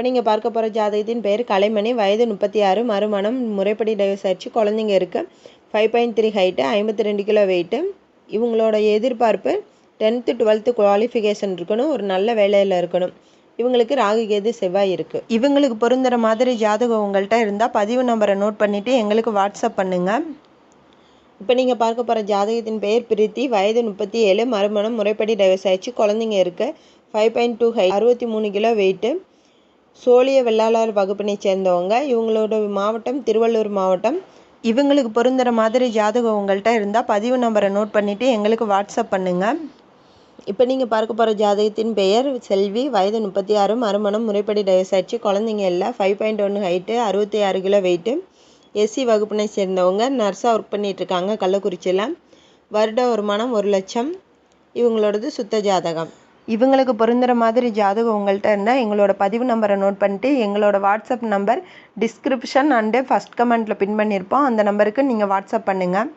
இப்போ நீங்கள் பார்க்க போகிற ஜாதகத்தின் பெயர் கலைமணி. வயது முப்பத்தி ஆறு. மறுமணம். முறைப்படி டைவர்ஸ் ஆயிடுச்சு குழந்தைங்க இருக்குது ஃபைவ் பாயிண்ட் த்ரீ ஹைட்டு ஐம்பத்தி ரெண்டு கிலோ வெயிட்டு இவங்களோட எதிர்பார்ப்பு டென்த்து டுவெல்த்து குவாலிஃபிகேஷன் இருக்கணும். ஒரு நல்ல வேலையில் இருக்கணும். இவங்களுக்கு ராகு கேது செவ்வாய் இருக்குது இவங்களுக்கு பொருந்துகிற மாதிரி ஜாதகம் உங்கள்கிட்ட இருந்தால் பதிவு நம்பரை நோட் பண்ணிவிட்டு எங்களுக்கு வாட்ஸ்அப் பண்ணுங்கள் இப்போ நீங்கள் பார்க்க போகிற ஜாதகத்தின் பெயர் பிரீத்தி. வயது முப்பத்தி ஏழு. மறுமணம். முறைப்படி டைவர்ஸ் ஆயிடுச்சு குழந்தைங்க இருக்குது ஃபைவ் பாயிண்ட் டூ ஹை அறுபத்தி மூணு கிலோ வெயிட்டு சோழிய வெள்ளாளர் வகுப்பினை சேர்ந்தவங்க. இவங்களோட மாவட்டம் திருவள்ளூர் மாவட்டம். இவங்களுக்கு பொருந்துகிற மாதிரி ஜாதகம் உங்கள்கிட்ட இருந்தால் பதிவு நம்பரை நோட் பண்ணிவிட்டு எங்களுக்கு வாட்ஸ்அப் பண்ணுங்கள் இப்போ நீங்கள் பார்க்க போகிற ஜாதகத்தின் பெயர் செல்வி. வயது முப்பத்தி ஆறு. மறுமணம். முறைப்படி டைவர்ஸ் ஆயிடுச்சு குழந்தைங்க இல்லை. ஃபைவ் பாயிண்ட் ஒன்று ஹைட்டு அறுபத்தி ஆறு கிலோ வெயிட்டு எஸ்சி வகுப்பினை சேர்ந்தவங்க. நர்ஸாக ஒர்க் பண்ணிகிட்ருக்காங்க கள்ளக்குறிச்சியில். வருட வருமானம் ஒரு லட்சம். இவங்களோடது சுத்த ஜாதகம். இவங்களுக்கு பொருந்துகிற மாதிரி ஜாதகம் உங்கள்கிட்ட இருந்தால் எங்களோட பதிவு நம்பரை நோட் பண்ணிட்டு எங்களோட WhatsApp number description and first கமெண்ட்டில் பின் பண்ணியிருப்போம் அந்த நம்பருக்கு நீங்கள் வாட்ஸ்அப் பண்ணுங்கள்